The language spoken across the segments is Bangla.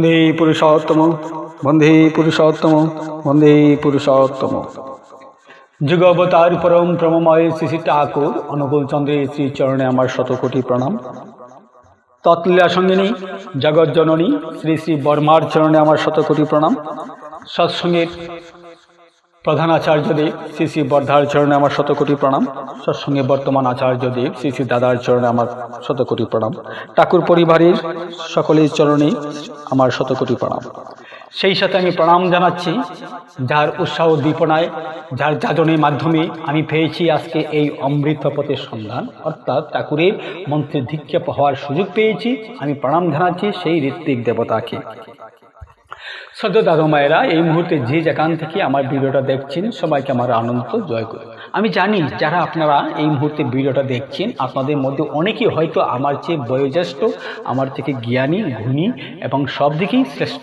বন্দে পুরুষোত্তম বন্দে পুরুষোত্তম বন্দে পুরুষোত্তম। যুগ অবতার পরম প্রমময় শ্রী শ্রী ঠাকুর, অনুকূল চন্দ্রের শ্রী চরণে আমার শতকোটি প্রণাম। তৎলীলা সঙ্গিনী জগৎ জননী শ্রী শ্রী বর্মার চরণে আমার শতকোটি প্রণাম। সৎসঙ্গের প্রধান আচার্যদেব শ্রী শ্রী বর্ধার চরণে আমার শতকোটি প্রণাম। সৎসঙ্গে বর্তমান আচার্যদেব শ্রী শ্রী দাদার চরণে আমার শতকোটি প্রণাম। ঠাকুর পরিবারের সকলের চরণে আমার শতকোটি প্রণাম। সেই সাথে আমি প্রণাম জানাচ্ছি যার উৎসাহ উদ্দীপনায় যার যাজনের মাধ্যমে আমি পেয়েছি আজকে এই অমৃত পথের সন্ধান। অর্থাৎ ঠাকুরের মন্ত্রের দীক্ষা হওয়ার সুযোগ পেয়েছি। আমি প্রণাম জানাচ্ছি সেই ঋত্বিক দেবতাকে। সদ্য দাদু মায়েরা এই মুহূর্তে যে যেখান থেকে আমার ভিডিওটা দেখছেন, সবাইকে আমার আনন্দ, জয় করি আমি জানি যারা আপনারা এই মুহূর্তে ভিডিওটা দেখছেন, আপনাদের মধ্যে অনেকেই হয়তো আমার চেয়ে বয়োজ্যেষ্ঠ, আমার থেকে জ্ঞানী, গুণী এবং সব দিকেই শ্রেষ্ঠ।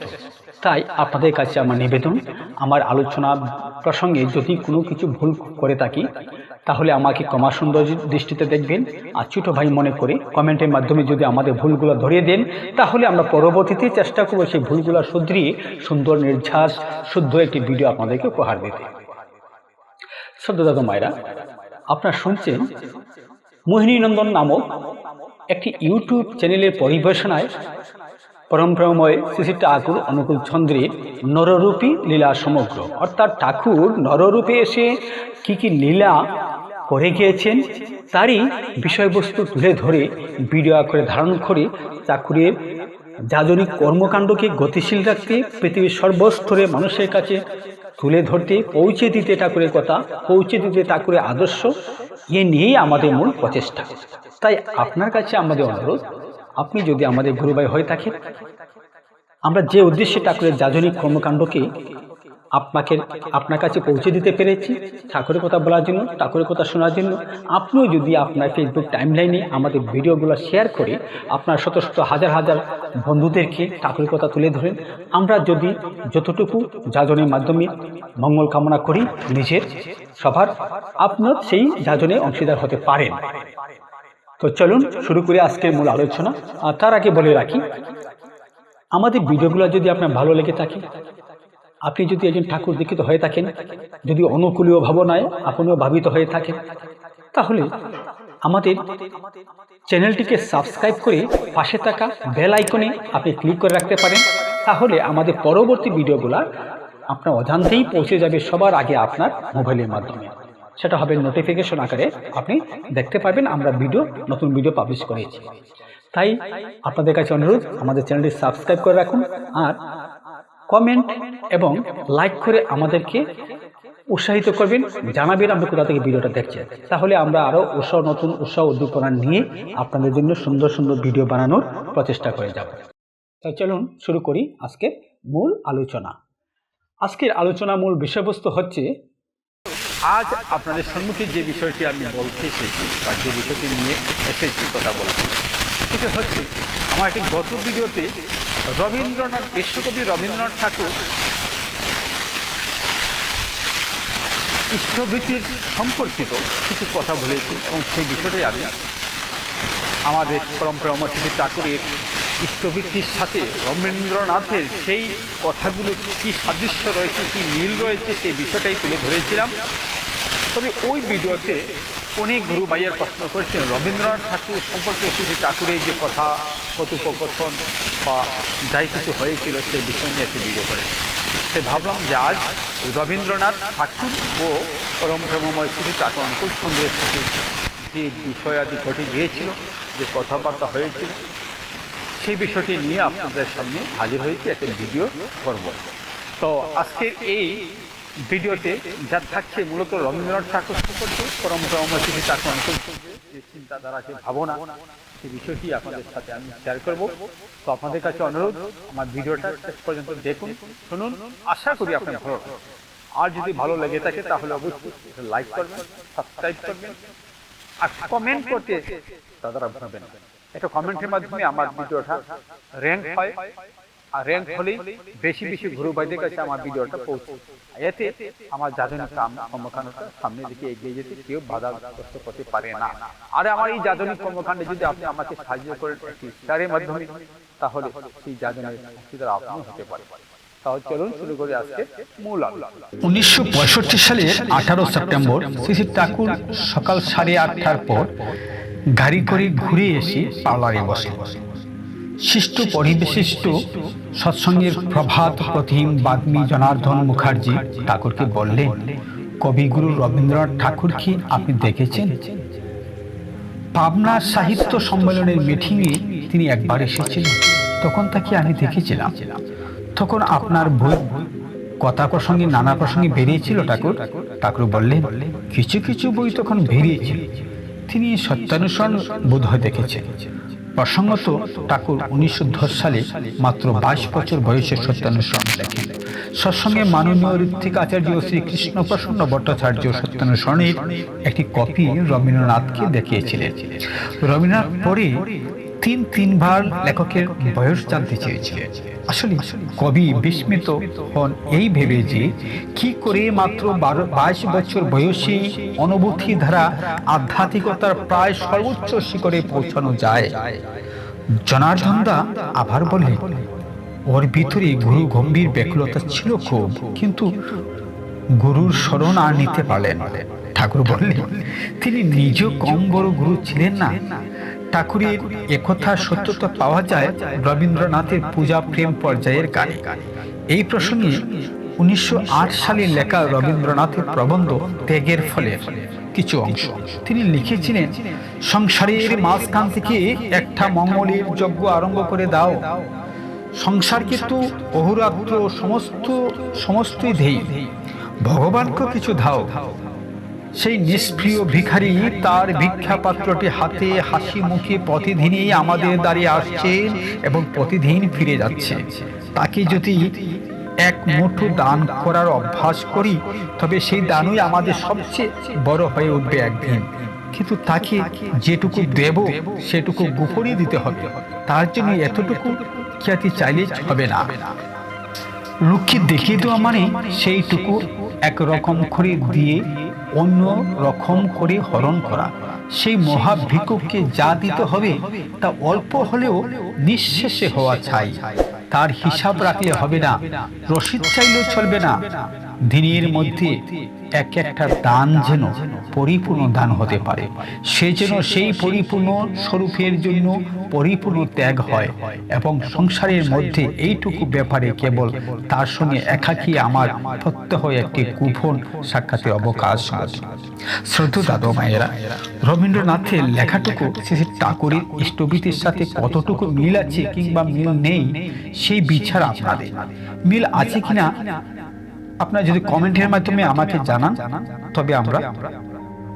তাই আপনাদের কাছে আমার নিবেদন, আমার আলোচনা প্রসঙ্গে যদি কোনো কিছু ভুল করে থাকি তাহলে আমাকে ক্ষমা সুন্দর দৃষ্টিতে দেখবেন। আর ছোটো ভাই মনে করে কমেন্টের মাধ্যমে যদি আমাদের ভুলগুলো ধরিয়ে দেন, তাহলে আমরা পরবর্তীতে চেষ্টা করব সেই ভুলগুলো শুধরিয়ে সুন্দর, নির্ঝাস, শুদ্ধ একটি ভিডিও আপনাদেরকে উপহার দিতে। সদ্য দাদা মায়েরা, আপনারা শুনছেন মোহিনীনন্দন নামক একটি ইউটিউব চ্যানেলের পরিবেশনায় পরম্পরাময় শ্রী ঠাকুর, অনুকূল চন্দ্রের নররূপী লীলা সমগ্র। অর্থাৎ ঠাকুর নররূপে এসে কি কি লীলা করে গিয়েছেন, তারই বিষয়বস্তু তুলে ধরে ভিডিও করে ধারণ করে ঠাকুরের যাজনিক কর্মকাণ্ডকে গতিশীল রাখতে পৃথিবীর সর্বস্তরে মানুষের কাছে তুলে ধরতে পৌঁছে দিতে ঠাকুরের কথা, পৌঁছে দিতে ঠাকুরের আদর্শ, এ নিয়েই আমাদের মূল প্রচেষ্টা। তাই আপনার কাছে আমাদের অনুরোধ, আপনি যদি আমাদের গুরুভাই হয়ে থাকেন, আমরা যে উদ্দেশ্যে ঠাকুরের যাজনিক কর্মকাণ্ডকে আপনাকে আপনার কাছে পৌঁছে দিতে পেরেছি ঠাকুরের কথা বলার জন্য, ঠাকুরের কথা শোনার জন্য। আপনিও যদি আপনার ফেসবুক টাইমলাইনে আমাদের ভিডিওগুলো শেয়ার করে আপনার শত শত হাজার হাজার বন্ধুদেরকে ঠাকুরের কথা তুলে ধরেন, আমরা যদি যতটুকু যাজনের মাধ্যমে মঙ্গল কামনা করি নিজের সবার আপনার সেই যাজনে অংশীদার হতে পারেন। তো চলুন শুরু করে আজকের মূল আলোচনা। আর তার আগে বলে রাখি, আমাদের ভিডিওগুলো যদি আপনার ভালো লেগে থাকে আপনি যদি একজন ঠাকুর দীক্ষিত হয়ে থাকেন, যদি অনুকূলীয় ভাবনায় আপনিও ভাবিত হয়ে থাকেন, তাহলে আমাদের চ্যানেলটিকে সাবস্ক্রাইব করে পাশে থাকা বেল আইকনে আপনি ক্লিক করে রাখতে পারেন। তাহলে আমাদের পরবর্তী ভিডিওগুলো আপনার অজান্তেই পৌঁছে যাবে সবার আগে আপনার মোবাইলের মাধ্যমে। সেটা হবে নোটিফিকেশন আকারে আপনি দেখতে পারবেন আমরা ভিডিও, নতুন ভিডিও পাবলিশ করেছি। তাই আপনাদের কাছে অনুরোধ, আমাদের চ্যানেলটি সাবস্ক্রাইব করে রাখুন। আর কমেন্ট এবং লাইক করে আমাদেরকে উৎসাহিত করবেন। জানাবেন আপনি কোথা থেকে ভিডিওটা দেখছেন। তাহলে আমরা আরও উৎসাহ, নতুন উৎসাহ উদ্দীপনা নিয়ে আপনাদের জন্য সুন্দর সুন্দর ভিডিও বানানোর প্রচেষ্টা করে যাব। তাই চলুন শুরু করি আজকের মূল আলোচনা। আজকের আলোচনা মূল বিষয়বস্তু হচ্ছে, আজ আপনাদের সম্মুখে যে বিষয়টি আমি বলতে এসেছি বা যে বিষয়টি নিয়ে এসেছি, কথা বলতে। সেটা হচ্ছে আমার একটি গত ভিডিওতে রবীন্দ্রনাথ, বিশ্বকবি রবীন্দ্রনাথ ঠাকুর ইষ্টভীতির সম্পর্কিত কিছু কথা বলেছি এবং সেই বিষয়টাই আমি আমাদের পরম্পরা অমরশিবী ঠাকুরের ইষ্টভীতির সাথে রবীন্দ্রনাথের সেই কথাগুলো কী সাদৃশ্য রয়েছে, কী মিল রয়েছে, সেই বিষয়টাই তুলে ধরেছিলাম। তবে ওই ভিডিওতে অনেক গুরু ভাইয়ের প্রশ্ন করেছেন, রবীন্দ্রনাথ ঠাকুর সম্পর্কে শুধু ঠাকুরের যে কথা, কথোপকথন বা যাই কিছু হয়েছিল সেই বিষয় নিয়ে একটি ভিডিও করে সে ভাবলাম যে আজ রবীন্দ্রনাথ ঠাকুর ও পরম প্রেমময় শুধু ঠাকুর অঙ্কুল সুন্দরের সাথে যে বিষয়াদি ঘটে গিয়েছিল, যে কথাবার্তা হয়েছিল, সেই বিষয়টি নিয়ে আপনাদের সামনে হাজির হয়েছে, একটা ভিডিও করব। তো আজকের এই ভিডিওতে যা থাকছে মূলত রবীন্দ্রনাথ ঠাকুর সম্পর্কে পরম্পরা অমরশিবী ঠাকুর যে চিন্তাধারা, যে ভাবনা, সেই বিষয়টি আপনাদের সাথে আমি শেয়ার করব। তো আপনাদের কাছে অনুরোধ, আমার ভিডিওটা শেষ পর্যন্ত দেখুন, শুনুন, আশা করি আপনার ভালো। আর যদি ভালো লেগে থাকে, তাহলে অবশ্যই লাইক করবেন সাবস্ক্রাইব করবেন, আর কমেন্ট করতে ভুলবেন না। একটা কমেন্টের মাধ্যমে আমার ভিডিওটা র্যাঙ্ক হয়। র্যাঙ্ক হলেই বেশি বেশি গুরু ভাইদের কাছে আমার ভিডিওটা পৌঁছে। এতে আমার কাম কর্মকাণ্ডটা সামনে দিকে এগিয়ে যেতে কেউ বাধাগ্রস্ত করতে পারে না। আমার এই যাজনিক কর্মকাণ্ডে যদি আপনি আমাকে সাহায্য করেন মাধ্যমে, তাহলে সেই অংশীদার হতে পারে উনিশশো সালের আঠারো সেপ্টেম্বর ঠাকুর সকাল সাড়ে আটটার পর গাড়ি করে ঘুরে এসে পার্লারে বসে বসে। শিষ্ট পরিবেশিষ্ট সৎসঙ্গের প্রভাত প্রতিম বাগ্মী জনার্দন মুখার্জি ঠাকুরকে বললেন, কবিগুরু রবীন্দ্রনাথ ঠাকুরকে আপনি দেখেছেন? পাবনা সাহিত্য সম্মেলনের মিটিংয়ে তিনি একবার এসেছিলেন। তখন তাকে আমি দেখেছিলাম। তখন আপনার বই কথা প্রসঙ্গে, নানা প্রসঙ্গে বেরিয়েছিল ঠাকুর। ঠাকুর বললেন, কিছু কিছু বই তখন বেরিয়েছিল তিনি সত্যানুসরণ বোধ হয় দেখেছেন। প্রসঙ্গত, ঠাকুর উনিশশো দশ সালে মাত্র বাইশ বছর বয়সে সত্যানুসরণ লেখেন। সৎসঙ্গে মাননীয় ঋত্বিক আচার্য শ্রী কৃষ্ণপ্রসন্ন ভট্টাচার্য সত্যানুসরণের একটি কপি রবীন্দ্রনাথকে দেখিয়েছিলেন। রবীন্দ্রনাথ পরে তিন তিনবার লেখকের বয়স জানতে চেয়েছিলেন আসলে কবি বিস্মিত হন এই ভেবে যে কি করে মাত্র বারো, বাইশ বছর বয়সী অনুভূতি ধারা আধ্যাত্মিকতার প্রায় সর্বোচ্চ শিখরে পৌঁছানো যায় জনার্দন দা আবার বলে ওর ভিতরে গুরু গম্ভীর ব্যাকুলতা ছিল খুব, কিন্তু গুরুর স্মরণ আর নিতে পারলেন। ঠাকুর বললেন, তিনি নিজ কম বড় গুরু ছিলেন না ঠাকুরের একথা সত্যতা পাওয়া যায় রবীন্দ্রনাথের পূজা প্রেম পর্যায়ের গানে। এই প্রসঙ্গে উনিশশো সালে লেখা রবীন্দ্রনাথের প্রবন্ধ ত্যাগের ফলে কিছু অংশ। তিনি লিখেছিলেন, সংসারের মাঝখান থেকে একটা মঙ্গলের যজ্ঞ আরম্ভ করে দাও। সংসার কিন্তু অহরাত্র সমস্ত, সমস্তই ধেই ভগবানকে কিছু ধাও সেই নিষ্প্রিয় ভিখারি তার ভিক্ষা পাত্রটি হাতে হাসি মুখে প্রতিদিনই আমাদের দাঁড়িয়ে আসছেন এবং প্রতিদিন ফিরে যাচ্ছে। তাকে যদি এক মুঠো দান করার অভ্যাস করি, তবে সেই দানই আমাদের সবচেয়ে বড় হয়ে উঠবে একদিন। কিন্তু তাকে যেটুকু দেব, সেটুকু গোপনে দিতে হবে। তার জন্য এতটুকু খ্যাতি চাইলে হবে না। লোককে দেখিয়ে দেওয়া মানে সেইটুকু একরকম করে দিয়ে অন্য রকম করে হরণ করা। সেই মহাভিক্ষুককে যা দিতে হবে তা অল্প হলেও নিঃশেষে হওয়া চাই। তার হিসাব রাখলে হবে না। রসিদ চাইলেও চলবে না। দিনের মধ্যে এক একটা দান যেন পরিপূর্ণ দান হতে পারে। সে যেন সেই পরিপূর্ণ স্বরূপের জন্য পরিপূর্ণ ত্যাগ হয় এবং সংসারের মধ্যে এইটুকু ব্যাপারে কেবল তার সঙ্গে একাকী আমার প্রত্যহ একটি কুফন সাক্ষাতে অবকাশ শ্রদ্ধা দাদু মায়েরা, রবীন্দ্রনাথের লেখাটুকু শ্রী ঠাকুরের ইষ্টভীতির সাথে কতটুকু মিল আছে কিংবা মিল নেই, সেই বিচার আপনাদের। মিল আছে কিনা আপনারা যদি কমেন্টের মাধ্যমে আমাকে জানান তবে আমরা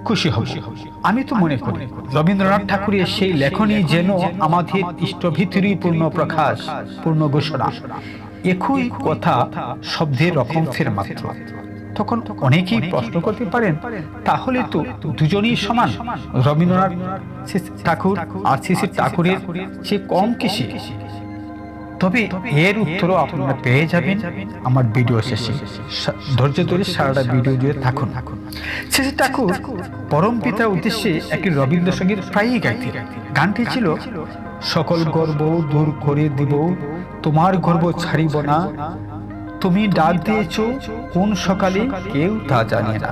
খুশি হব। আমি তো মনে করি রবীন্দ্রনাথ ঠাকুরের সেই লেখনী যেন আমাদের ইষ্টভিতরই পূর্ণ প্রকাশ পূর্ণ ঘোষণা একই কথা শব্দের রকমফের মাত্র। তখন অনেকেই প্রশ্ন করতে পারেন তাহলে তো দুজনেই সমান। রবীন্দ্রনাথ ঠাকুর আর শ্রী ঠাকুরের সে কম কিসে? তবে এর উত্তরও আপনারা পেয়ে যাবেন আমার ভিডিও শেষে। ধৈর্য ধরে সারাটা ভিডিও জুড়ে থাকুন। শেষে ঠাকুর, পরম পিতার উদ্দেশ্যে একটি রবীন্দ্রসঙ্গীত প্রায়ই গাইতেন। গানটি ছিল, সকল গর্ব দূর করে দিব, তোমার গর্ব ছাড়িব না। তুমি ডাক দিয়েছ, কোন সকালে কেউ তা জানে না।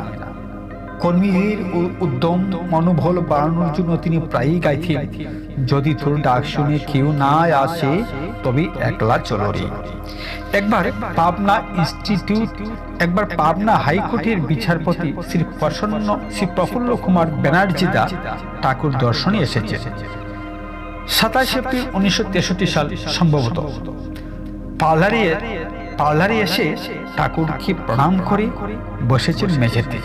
কর্মীদের উদ্যম, মনোবল বাড়ানোর জন্য তিনি প্রায়ই গাইতেন। যদি তোর ডাক শুনে কেউ না আসে, তবে একলা চলো রে একবার পাবনা ইনস্টিটিউট, একবার পাবনা হাইকোর্টের বিচারপতি শ্রী প্রসন্ন, শ্রী প্রফুল্ল কুমার ব্যানার্জি দা ঠাকুর দর্শনে এসেছেন। সাতাশ এপ্রিল উনিশশো তেষট্টি সাল সম্ভবত। পার্লারে পার্লারে এসে ঠাকুরকে প্রণাম করে বসেছেন মেঝেতে।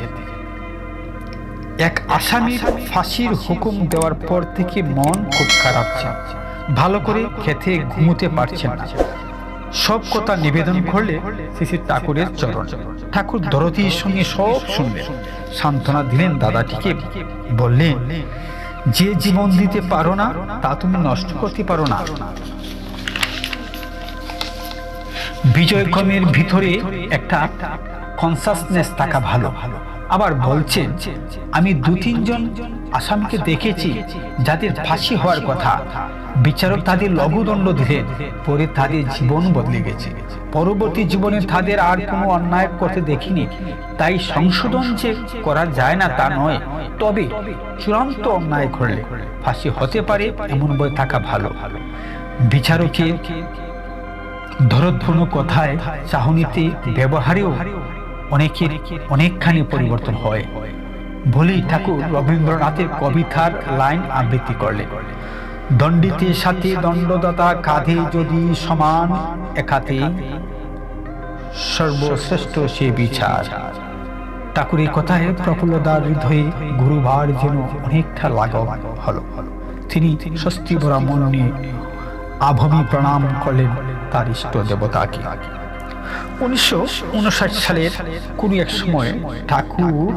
এক আসামির ফাঁসির হুকুম দেওয়ার পর থেকে মন খুব খারাপ। ভালো করে খেতে ঘুমোতে পারছেন না। সব কথা নিবেদন করলে শ্রী ঠাকুরের চরণ। ঠাকুর দরদির সঙ্গে সব শুনলেন। সান্ত্বনা দিলেন দাদাটিকে। বললেন, যে জীবন দিতে পারো না, তা তুমি নষ্ট করতে পারো না। বিজয়ক্রমের ভিতরে একটা কনসাসনেস থাকা ভালো ভালো। আবার বলছেন, আমি দু তিনজন আসামিকে দেখেছি যাদের ফাঁসি হওয়ার কথা। বিচারক তাদের লঘুদণ্ড দিলেন পরে তাদের জীবন বদলে গেছে। পরবর্তী জীবনে তাদের আর কোনো অন্যায় করতে দেখিনি। তাই সংশোধন যে করা যায় না তা নয়, তবে চূড়ান্ত অন্যায় করলে ফাঁসি হতে পারে এমন বই থাকা ভালো। বিচারকের ধরধ্বন কথায় চাহনিতে ব্যবহারেও অনেকের অনেকখানি পরিবর্তন হয়। বলেই ঠাকুর রবীন্দ্রনাথের কবিতার লাইন আবৃত্তি করলেন। দণ্ডিতে সাথে দণ্ডদাতা কাঁধে যদি সমান, একাতে সর্বশ্রেষ্ঠ সে বিচার। ঠাকুরের কথায় প্রফুল্লদার হৃদয়ে গুরুবার যেন অনেকটা লাঘব হলো। তিনি স্বস্তি ভরা মন নিয়ে আভমি প্রণাম করলেন তার ইষ্ট দেবতাকে। উনিশশো উনষাট সালের কোনো এক সময় ঠাকুর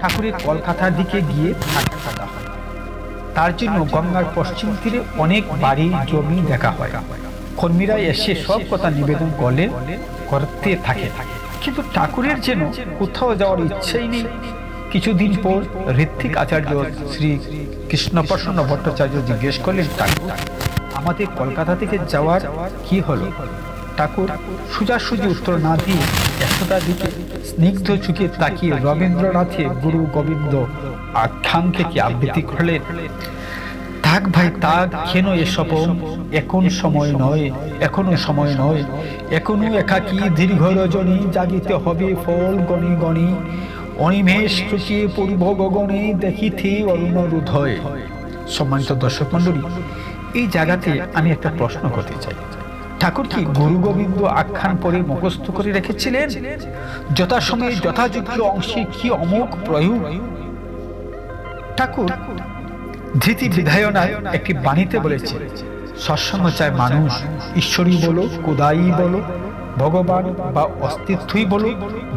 ঠাকুরের কলকাতার দিকে গিয়ে থাকা হয়। তার জন্য গঙ্গার পশ্চিম তীরে অনেক বাড়ি জমি দেখা হয়। কর্মীরা এসে সব কথা নিবেদন করলে করতে থাকে। কিন্তু ঠাকুরের যেন কোথাও যাওয়ার ইচ্ছেই নেই। কিছুদিন পর ঋত্বিক আচার্য শ্রী কৃষ্ণপ্রসন্ন ভট্টাচার্য জিজ্ঞেস করলেন, ঠাকুর, আমাদের কলকাতা থেকে যাওয়ার কি হলো? ঠাকুর সোজাসুজি উত্তর না দিয়ে একশোটার দিকে স্নিগ্ধ চুকে তাকিয়ে রবীন্দ্রনাথে গুরু গোবিন্দ আখ্যান থেকে আবৃত্তি করলেন? থাক ভাই তাক কেন এসব, এখন সময় নয়, এখনও সময় নয়, এখনও একাকি দীর্ঘ রজনী জাগিতে হবে ফল গণি গণি, অনিমেষ চুকিয়ে পূর্ব গগনে, দেখিতে অরুণ রুধয়। সম্মানিত দর্শক মন্ডলী এই জায়গাতে আমি একটা প্রশ্ন করতে চাই। ঠাকুর কি গুরু গোবিন্দ আখ্যান পরে মুখস্থ করে রেখেছিলেন। যথাসময়ে যথাযোগ্য অংশে কি অমোক প্রয়োগ? ঠাকুর ধৃতি বিধায়নায় একটি বাণীতে বলেছে, সৎসঙ্গ চায় মানুষ, ঈশ্বরী বলো কোদাই বলো, ভগবান বা অস্তিত্বই বলো,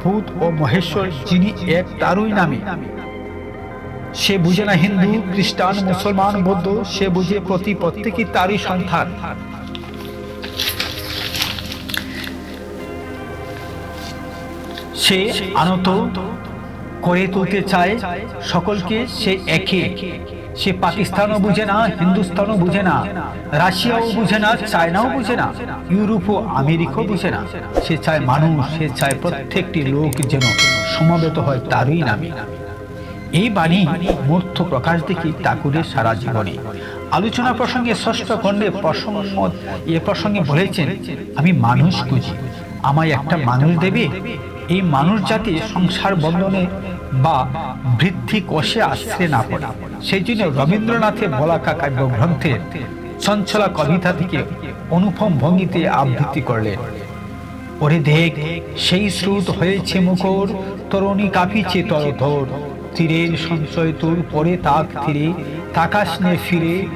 ভূত ও মহেশ্বর যিনি এক তারই নামে। সে বুঝে না হিন্দু, খ্রিস্টান, মুসলমান, বৌদ্ধ, সে বুঝে প্রতি প্রত্যেকই তারই সন্তান। সে আনত, করে তুলতে চায়, সকলকে সে একে। সে পাকিস্তানও বুঝে না, হিন্দুস্তানও বুঝে না, রাশিয়াও বুঝে না, চায়নাও বুঝে না ইউরোপ ও আমেরিকাও বুঝে না। সে চায় মানুষ, সে চায় প্রত্যেকটি লোক যেন সমবেত হয় তারই নামে। এই বাণী মূর্ত প্রকাশ দেখি ঠাকুরের সারা জীবনে। আলোচনা প্রসঙ্গে ষষ্ঠ খণ্ডে প্রসঙ্গ, এ প্রসঙ্গে বলেছেন, আমি মানুষ খুঁজি। আমায় একটা মানুষ দেবে এই মানুষ যাতে সংসার বন্ধনে বা বৃদ্ধি কষে আসতে না পড়ে। সেই জন্য রবীন্দ্রনাথের বলাকা কাব্যগ্রন্থের চঞ্চলা কবিতা থেকে অনুপম ভঙ্গিতে আবৃত্তি করলেন। ওরে দেখ, সেই স্রোত হয়েছে মুখর, তরণী কাঁপিছে তরধর। তীরের সঞ্চয় তোর পরে তাক তীরে, তাকাস নে ফিরে।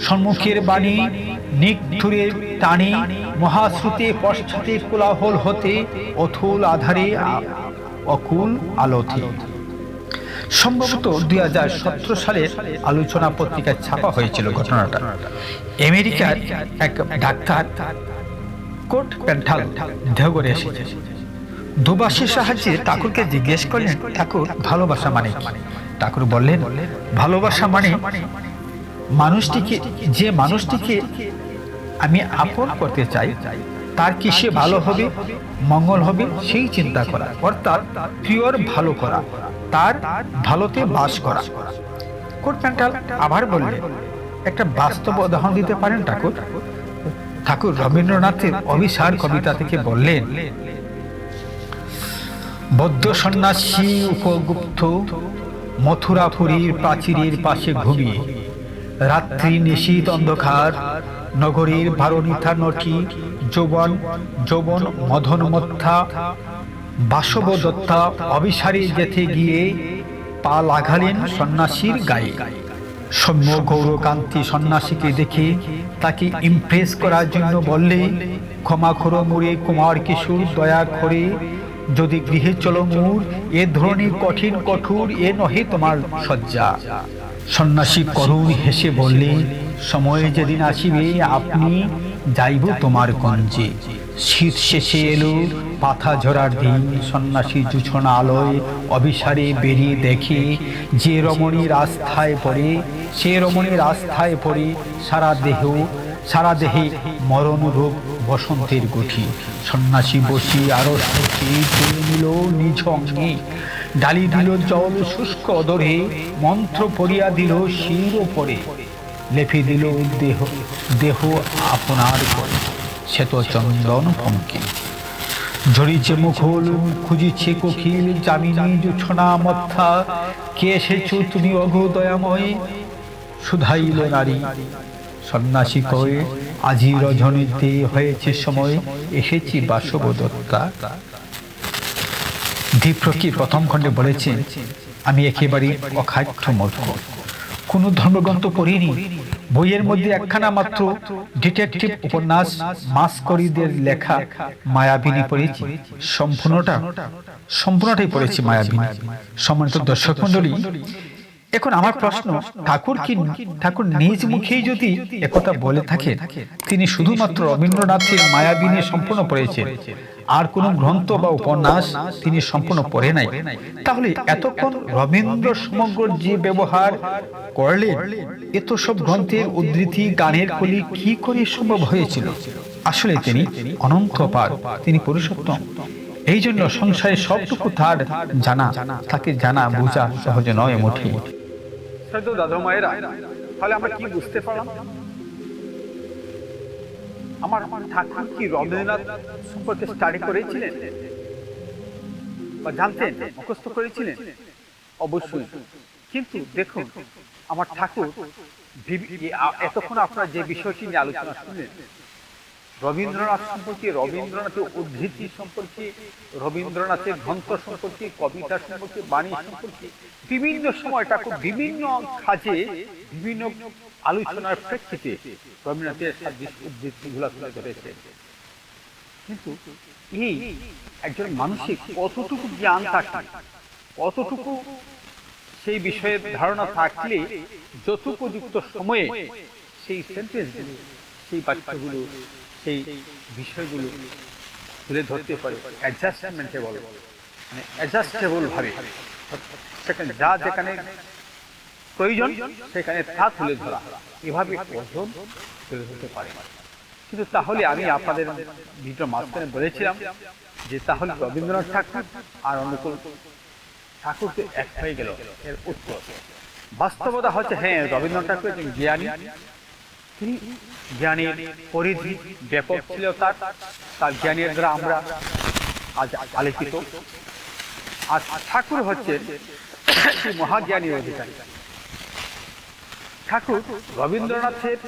সম্মুখের বাণী নিষ্ঠুরে টানে, মহাশ্রুতে পশ্চাতে কোলাহল হতে অথুল আধারে অকুল আলোতে। সম্ভবত দুই হাজার সতেরো সালের আলোচনা পত্রিকায় ছাপা হয়েছিল ঘটনাটা। আমেরিকার এক ডাক্তার, কোট প্যান্টাল দেহগড়ে এসেছে। দুবাসীর সাহায্যে ঠাকুরকে জিজ্ঞেস করলেন, ঠাকুর, ভালোবাসা মানে ঠাকুর বললেন, ভালোবাসা মানে মানুষটিকে, যে মানুষটিকে আমি আপন করতে চাই, তার কি সে ভালো হবে, মঙ্গল হবে, সেই চিন্তা করা। অর্থাৎ পিওর ভালো করা, তার ভালোতে বাস করা। কোট প্যান্টাল আবার বললেন একটা বাস্তব উদাহরণ দিতে পারেন ঠাকুর? ঠাকুর রবীন্দ্রনাথের অভিসার কবিতা থেকে বললেন, বৌদ্ধ সন্ন্যাসী উপগুপ্ত, মথুরাপুরীর প্রাচীরের পাশে ঘুমিয়ে, রাত্রি নিশীত অন্ধকার নগরীর ভারণিথা নটি যৌবন যৌবন মধন মধ্যা বাসব দত্তা অভিসারী যেতে গিয়ে পা লাগালেন সন্ন্যাসীর গায়ে। সৌম্য গৌরকান্তি সন্ন্যাসীকে দেখে তাকে ইমপ্রেস করার জন্য বললে, ক্ষমা করো মুড়ে কুমার কিশোর, দয়া করে যদি গৃহে চলো মূর, এ ধরনের কঠিন কঠোর এ নহে তোমার সজ্জা সন্ন্যাসী করুণ হেসে বললে সময় যেদিন আসিবে, আপনি যাইব তোমার গঞ্জে। শীত শেষে এলো, পাথা ঝরার দিন, সন্ন্যাসী জুছনা আলোয় অবিসারে বেরিয়ে দেখে, যে রমণীর আস্থায় পড়ে, সে রমণীর আস্থায় পড়ে, সারা দেহ, সারা দেহে মরণ রোগ বসন্তের গুঠি সন্ন্যাসী বসি আরও তুলে নিল নিজ অঙ্গে। ডালি দিল জল শুষ্ক অদরে, মন্ত্র পড়িয়া দিল শির পরে লেপে দিল দেহ দেহ আপনার করে শ্বেত চন্দন পঙ্কি ঝরিছে মুখল, খুঁজিছে কোকিল, জামিনী জুছনা মথা কে এসেছ তুমি অঘ দয়াময়? শুধাইল নারী। সন্ন্যাসী কয়ে, আজি রজনীতে হয়েছে সময়, এসেছি বাসবদত্তা। দীপ্রকি প্রথম খণ্ডে বলেছেন আমি একেবারে অখাদ্য মূর্খ। কোনো ধর্মগ্রন্থ পড়িনি বইয়ের মধ্যে একখানা মাত্র ডিটেকটিভ উপন্যাস মাসকরিদের লেখা মায়াবিনী পড়েছি। সম্পূর্ণটা, সম্পূর্ণটাই পড়েছি মায়াবিনী। সম্মানিত দর্শক মন্ডলী এখন আমার প্রশ্ন, ঠাকুর কি ঠাকুর নিজ মুখেই যদি একথা বলে থাকেন তিনি শুধুমাত্র রবীন্দ্রনাথের মায়াবিনী সম্পূর্ণ পড়েছেন। আর কোন গ্রন্থ বা উপন্যাস তিনি সম্পূর্ণ পড়ে নাই। তাহলে এতক্ষণ রবীন্দ্র সমগ্র যে ব্যবহার করলেন এত সব গ্রন্থের উদ্ধৃতি গানের কলি কি করে সম্ভব হয়েছিল? আসলে তিনি অনন্ত পার তিনি পুরুষোত্তম। এই জন্য সংসারে সবটুকু তার জানা তাকে জানা বোঝা সহজে নয় শ্রদ্ধ দাদু মায়েরা তাহলে আমরা কি বুঝতে পারলাম? আমার ঠাকুর কি রবীন্দ্রনাথ সম্পর্কে স্টাডি করেছিলেন? বা জানতেন, মুখস্থ করেছিলেন? অবশ্যই। কিন্তু দেখুন, আমার ঠাকুর এতক্ষণ আপনারা যে বিষয়টি নিয়ে আলোচনা শুনলেন, রবীন্দ্রনাথ সম্পর্কে, রবীন্দ্রনাথের উদ্ধৃতি সম্পর্কে, রবীন্দ্রনাথের গ্রন্থ সম্পর্কে, কবিতা সম্পর্কে, বাণী সম্পর্কে, বিভিন্ন সময় ঠাকুর বিভিন্ন কাজে, বিভিন্ন আলোচনার প্রেক্ষিতে রবীন্দ্রনাথের ধরেছে। কিন্তু এই একজন মানুষের কতটুকু জ্ঞান থাকে কতটুকু সেই বিষয়ে ধারণা থাকলে যথোপযুক্ত সময়ে সেই সেন্টেন্সগুলো সেই বাক্যগুলো সেই বিষয়গুলো তুলে ধরতে পারে। অ্যাডজাস্টমেন্টেবল মানে অ্যাডজাস্টেবল ভাবে। সেখানে যা যেখানে প্রয়োজন সেখানে তা তুলে ধরা। এভাবে ওজন তুলে ধরতে পারে। কিন্তু তাহলে আমি আপনাদের ভিডিও মাঝখানে বলেছিলাম যে তাহলে রবীন্দ্রনাথ ঠাকুর আর অনুকূল ঠাকুর তো এক হয়ে গেল এর উত্তর। বাস্তবতা হচ্ছে হ্যাঁ রবীন্দ্রনাথ ঠাকুর একজন জ্ঞানী। তিনি জ্ঞানের পরিধি ব্যাপক ছিল তার। তার জ্ঞানের দ্বারা আমরা আজ আলোচিত। আর ঠাকুর হচ্ছে একটি মহাজ্ঞানীর অধিকারী। ঠাকুর, রবীন্দ্রনাথের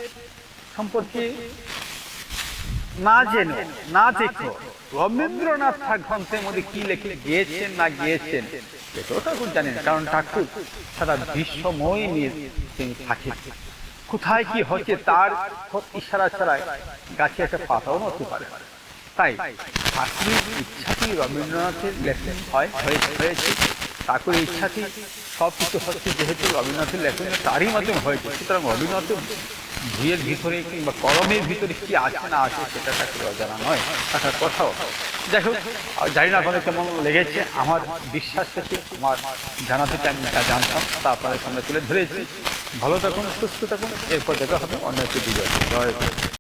সম্পর্কে না জেনে, না দেখো, রবীন্দ্রনাথ ঠাক গ্রন্থের মধ্যে কি লেখে, গিয়েছেন না গিয়েছেন, এটাও ঠাকুর জানেন কারণ ঠাকুর সারা বিশ্বময় নিয়ে তিনি থাকেন। কোথায় কি হচ্ছে তার ইশারা ছাড়া গাছে একটা পাতাও নড়তে পারে তাই ঠাকুরের ইচ্ছাতেই রবীন্দ্রনাথের লেখেন হয় হয়েছে। ঠাকুরের ইচ্ছাতেই সব কিছু হচ্ছে যেহেতু রবীন্দ্রনাথের লেখন, তারই মাধ্যমে হয়েছে সুতরাং রবীন্দ্রনাথের বইয়ের ভিতরে কিংবা কলমের ভিতরে কি আছে না আছে, সেটা ঠাকুর অজানা নয় থাকার কথাও যাই জানি না আপনাদের কেমন লেগেছে, আমার বিশ্বাস থেকে আমার জানা থেকে আমি যা জানতাম, তা আপনাদের সামনে তুলে ধরেছি। ভালো থাকুন, সুস্থ থাকুন, এরপর দেখা হবে অন্য একটি ভিডিও জয়।